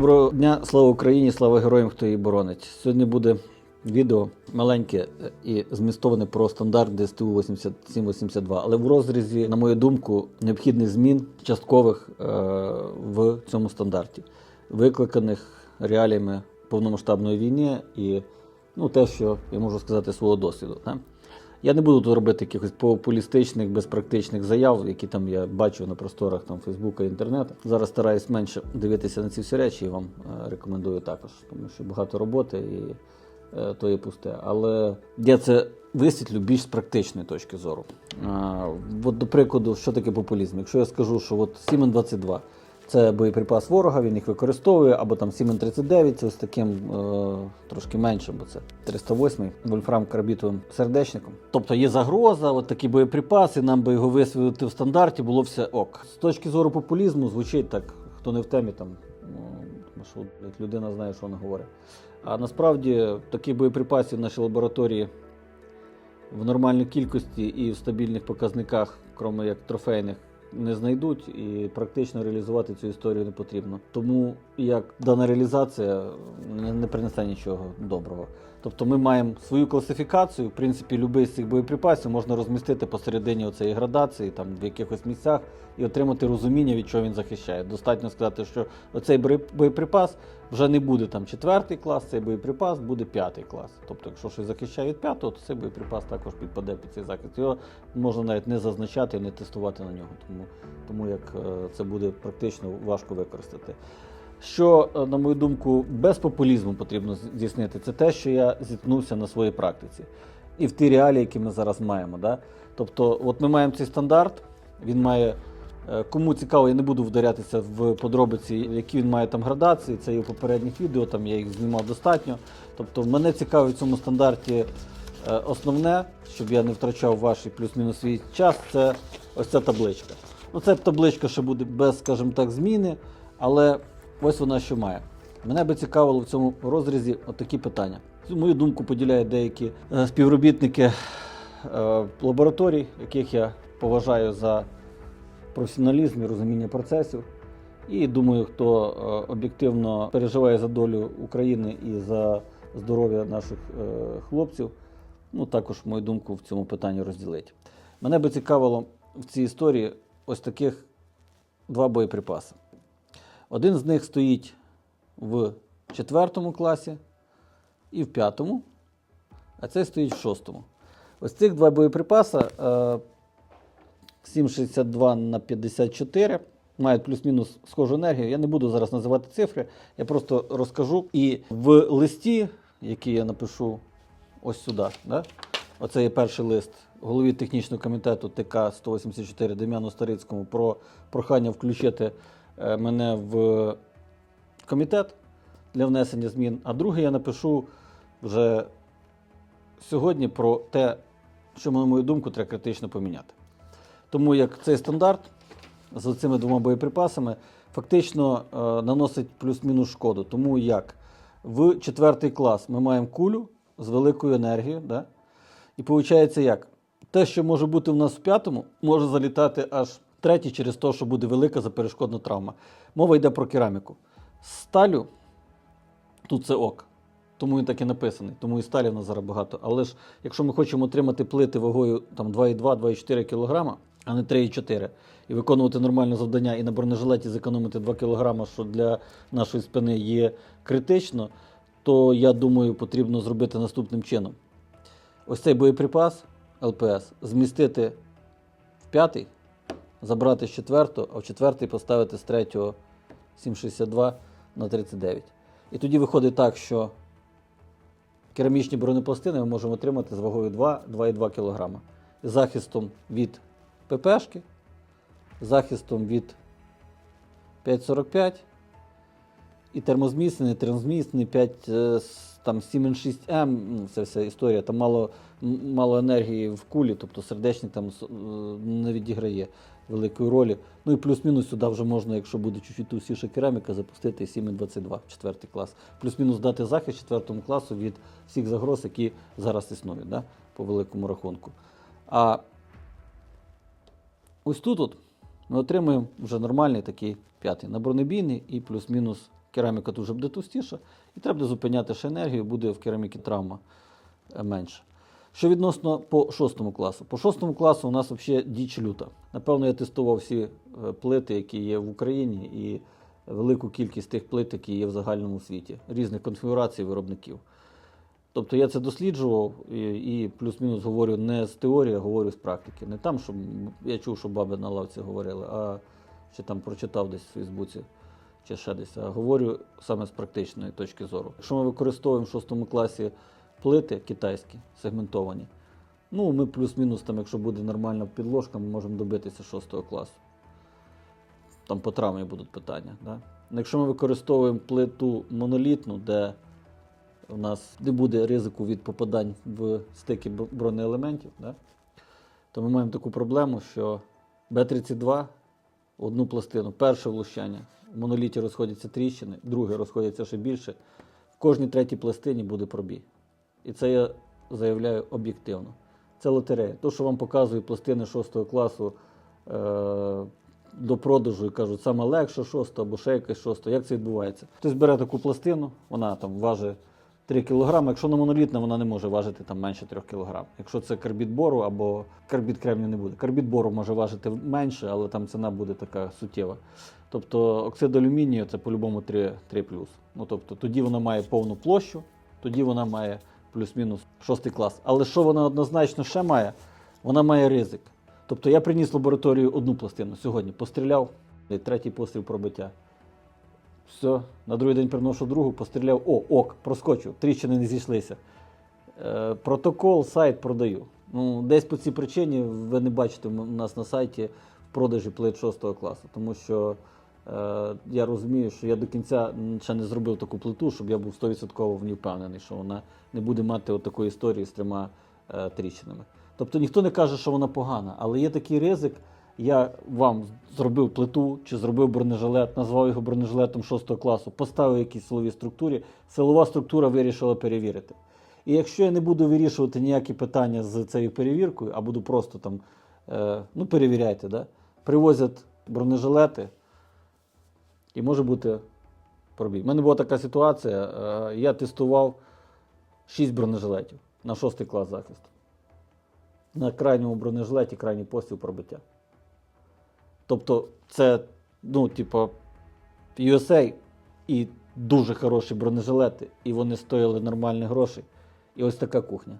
Доброго дня, слава Україні, слава героям, хто її боронить. Сьогодні буде відео маленьке е, і змістоване про стандарт ДСТУ 8782, але в розрізі, на мою думку, необхідних змін часткових е, в цьому стандарті, викликаних реаліями повномасштабної війни і ну, те, що я можу сказати свого досвіду. Так? Я не буду тут робити якихось популістичних, безпрактичних заяв, які там я бачу на просторах там Фейсбука, інтернету. Зараз стараюсь менше дивитися на ці всі речі і вам е, рекомендую також, тому що багато роботи і е, то є пусте. Але я це висвітлю більш з практичної точки зору. А, от, до прикладу, що таке популізм? Якщо я скажу, що от Сімен 22 це боєприпас ворога, він їх використовує, або там Сімен 39, це ось таким е, трошки меншим, бо це 308 вольфрам карбітовим сердечником. Тобто є загроза, от такі боєприпаси, нам би його висвітлити в стандарті, було все ок. З точки зору популізму звучить так, хто не в темі, там ну, що людина знає, що вона говорить. А насправді таких боєприпасів в нашій лабораторії в нормальній кількості і в стабільних показниках, крім як трофейних, не знайдуть, і практично реалізувати цю історію не потрібно. Тому як дана реалізація не, не принесе нічого доброго. Тобто ми маємо свою класифікацію. В принципі, будь-який з цих боєприпасів можна розмістити посередині оцеї градації, там в якихось місцях, і отримати розуміння, від чого він захищає. Достатньо сказати, що оцей боєприпас вже не буде там четвертий клас, цей боєприпас буде п'ятий клас. Тобто, якщо щось захищає від п'ятого, то цей боєприпас також підпаде під цей захист. Його можна навіть не зазначати, і не тестувати на нього, тому, тому як е, це буде практично важко використати. Що, е, на мою думку, без популізму потрібно здійснити, це те, що я зіткнувся на своїй практиці. І в ті реалії, які ми зараз маємо. Да? Тобто, от ми маємо цей стандарт, він має. Е, Кому цікаво, я не буду вдарятися в подробиці, які він має там градації. Це і в попередніх відео, там я їх знімав достатньо. Тобто, мене цікавить в цьому стандарті е, основне, щоб я не втрачав ваш плюс-мінус свій час, це ось ця табличка. Ну, це табличка ще буде без, скажімо так, зміни, але ось вона що має. Мене би цікавило в цьому розрізі отакі питання. Мою думку поділяють деякі е, співробітники лабораторій, яких я поважаю за професіоналізм і розуміння процесів. І думаю, хто е, об'єктивно переживає за долю України і за здоров'я наших е, хлопців, ну також мою думку в цьому питанні розділить. Мене би цікавило в цій історії ось таких два боєприпаси. Один з них стоїть в четвертому класі і в п'ятому, а цей стоїть в шостому. Ось цих два боєприпаси е, 7,62 на 54 мають плюс-мінус схожу енергію. Я не буду зараз називати цифри, я просто розкажу. І в листі, який я напишу ось сюди, да? оце є перший лист голові технічного комітету ТК 184 Дем'яну Старицькому про прохання включити е, мене в комітет для внесення змін. А другий я напишу вже сьогодні про те, що, на мою думку, треба критично поміняти. Тому як цей стандарт з цими двома боєприпасами фактично е, наносить плюс-мінус шкоду. Тому як в четвертий клас ми маємо кулю з великою енергією. Да? І виходить як? Те, що може бути в нас в п'ятому, може залітати аж третій через те, що буде велика заперешкодна травма. Мова йде про кераміку. Сталю тут це ок. Тому він так і написаний, тому і сталі в нас зараз багато. Але ж якщо ми хочемо отримати плити вагою там 2,2-2,4 кг, а не 3,4, і виконувати нормальне завдання і на бронежилеті зекономити 2 кг, що для нашої спини є критично, то я думаю, потрібно зробити наступним чином. Ось цей боєприпас ЛПС змістити в п'ятий, забрати з четвертого, а в четвертий поставити з третього 7,62 на 39. І тоді виходить так, що керамічні бронепластини ми можемо отримати з вагою 2-2,2 кг. Захистом від ППшки, захистом від 5,45 і термозміцнений, термозміцнений 5, е, там 7N6M, ну, це вся історія, там мало, мало енергії в кулі, тобто сердечник там е, не відіграє великої ролі. Ну і плюс-мінус сюди вже можна, якщо буде чуть-чуть товстіша кераміка, запустити 7,22, четвертий клас. Плюс-мінус дати захист четвертому класу від всіх загроз, які зараз існують, да? по великому рахунку. А ось тут от ми отримуємо вже нормальний такий п'ятий на бронебійний і плюс-мінус кераміка тут вже буде товстіша, і треба буде зупиняти ще енергію, буде в кераміки травма е, менше. Що відносно по шостому класу? По шостому класу у нас взагалі діч люта. Напевно, я тестував всі е, плити, які є в Україні, і велику кількість тих плит, які є в загальному світі, різних конфігурацій виробників. Тобто я це досліджував і, і плюс-мінус говорю не з теорії, а говорю з практики. Не там, що я чув, що баби на лавці говорили, а чи там прочитав десь в Фейсбуці чи ще десь. А говорю саме з практичної точки зору. Якщо ми використовуємо в шостому класі плити китайські, сегментовані, ну ми плюс-мінус, там, якщо буде нормальна підложка, ми можемо добитися шостого класу. Там по травмі будуть питання. Да? Ну, Якщо ми використовуємо плиту монолітну, де у нас не буде ризику від попадань в стики бронеелементів, да? то ми маємо таку проблему, що Б-32 одну пластину, перше влучання, в моноліті розходяться тріщини, друге розходяться ще більше. В кожній третій пластині буде пробій. І це я заявляю об'єктивно. Це лотерея. То, що вам показують пластини 6 класу е- до продажу і кажуть, саме легше 6 або ще якесь 6. Як це відбувається? Хтось бере таку пластину, вона там важить 3 кг. Якщо вона монолітна, вона не може важити там менше 3 кг. Якщо це карбід бору або карбід кремнію не буде. Карбід бору може важити менше, але там ціна буде така суттєва. Тобто оксид алюмінію це по-любому 3, 3 Ну тобто тоді вона має повну площу, тоді вона має плюс-мінус 6 клас. Але що вона однозначно ще має? Вона має ризик. Тобто я приніс в лабораторію одну пластину сьогодні, постріляв, і третій постріл пробиття. Все, на другий день приношу другу, постріляв, о, ок, проскочив, тріщини не зійшлися. Е, протокол, сайт продаю. Ну, десь по цій причині ви не бачите у нас на сайті в продажі плит 6 класу, тому що е, я розумію, що я до кінця ще не зробив таку плиту, щоб я був 100% в ній впевнений, що вона не буде мати такої історії з трьома е, тріщинами. Тобто ніхто не каже, що вона погана, але є такий ризик. Я вам зробив плиту чи зробив бронежилет, назвав його бронежилетом 6 класу, поставив якійсь силовій структурі. Силова структура вирішила перевірити. І якщо я не буду вирішувати ніякі питання з цією перевіркою, а буду просто там, е, ну перевіряйте, да? привозять бронежилети, і може бути пробій. У мене була така ситуація, е, я тестував 6 бронежилетів на 6 клас захисту. На крайньому бронежилеті крайній постріл пробиття. Тобто, це, ну, типу, USA і дуже хороші бронежилети, і вони стояли нормальні гроші. І ось така кухня.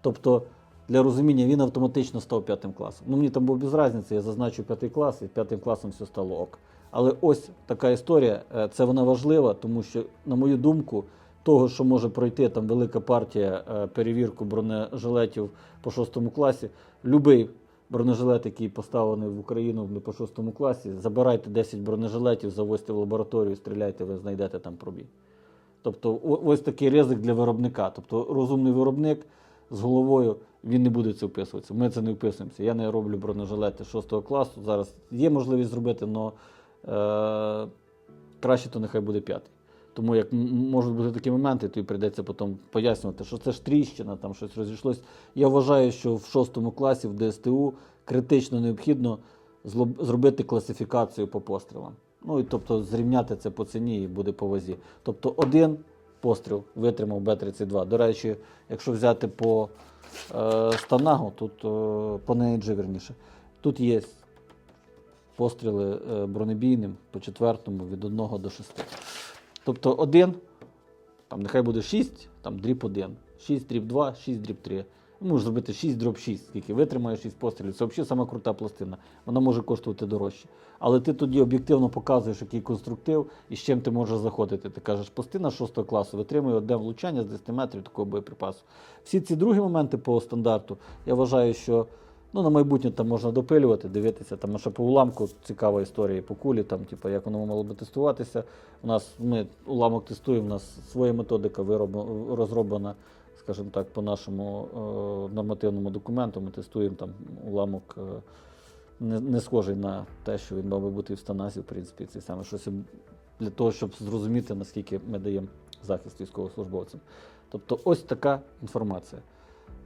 Тобто, для розуміння, він автоматично став п'ятим класом. Ну, мені там був без різниці, я зазначив п'ятий клас, і п'ятим класом все стало ок. Але ось така історія, е, це вона важлива, тому що, на мою думку, того, що може пройти там велика партія е, перевірку бронежилетів по шостому класі, любий бронежилет, який поставлений в Україну по шостому класі, забирайте 10 бронежилетів, завозьте в лабораторію, стріляйте, ви знайдете там пробій. Тобто, ось такий ризик для виробника. Тобто, розумний виробник з головою він не буде це вписуватися. Ми це не вписуємося. Я не роблю бронежилети 6 класу. Зараз є можливість зробити, але е, краще то нехай буде п'ятий. Тому як можуть бути такі моменти, тобі прийдеться потім пояснювати, що це ж тріщина, там щось розійшлось. Я вважаю, що в шостому класі в ДСТУ критично необхідно зробити класифікацію по пострілам. Ну і тобто зрівняти це по ціні і буде по вазі. Тобто один постріл витримав Б-32. До речі, якщо взяти по е, станагу, тут е, по NG, верніше, тут є постріли е, бронебійним по четвертому від 1 до 6. Тобто один, там нехай буде 6, там дріб 1, 6 дріб 2, 6 дріб 3. Можеш зробити 6 дріб 6, скільки витримає 6 пострілів. Це взагалі сама крута пластина. Вона може коштувати дорожче. Але ти тоді об'єктивно показуєш, який конструктив і з чим ти можеш заходити. Ти кажеш, пластина 6 класу витримує одне влучання з 10 метрів такого боєприпасу. Всі ці другі моменти по стандарту, я вважаю, що ну, на майбутнє там можна допилювати, дивитися. Там ще по уламку цікава історія і по кулі, там, типу, як воно мало би тестуватися. У нас ми уламок тестуємо, у нас своя методика вироблена, розроблена, скажімо так, по нашому е, нормативному документу. Ми тестуємо там уламок. Е, не, схожий на те, що він мав би бути в Станазі, в принципі, це саме щось для того, щоб зрозуміти, наскільки ми даємо захист військовослужбовцям. Тобто, ось така інформація.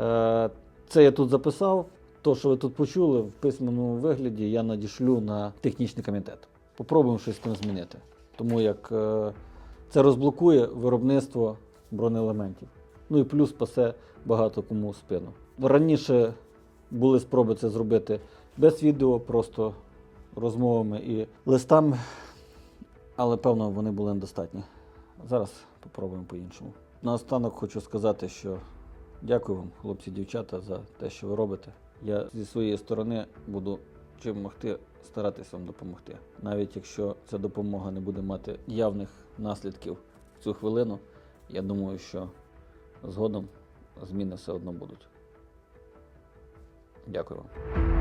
Е, це я тут записав. То, що ви тут почули в письменному вигляді, я надішлю на технічний комітет. Попробуємо щось там змінити. Тому як е, Це розблокує виробництво бронеелементів. Ну і плюс спасе багато кому спину. Раніше були спроби це зробити без відео, просто розмовами і листами, але певно вони були недостатні. Зараз попробуємо по-іншому. Наостанок хочу сказати, що дякую вам, хлопці, дівчата, за те, що ви робите. Я зі своєї сторони буду чим могти старатися вам допомогти. Навіть якщо ця допомога не буде мати явних наслідків в цю хвилину, я думаю, що згодом зміни все одно будуть. Дякую вам.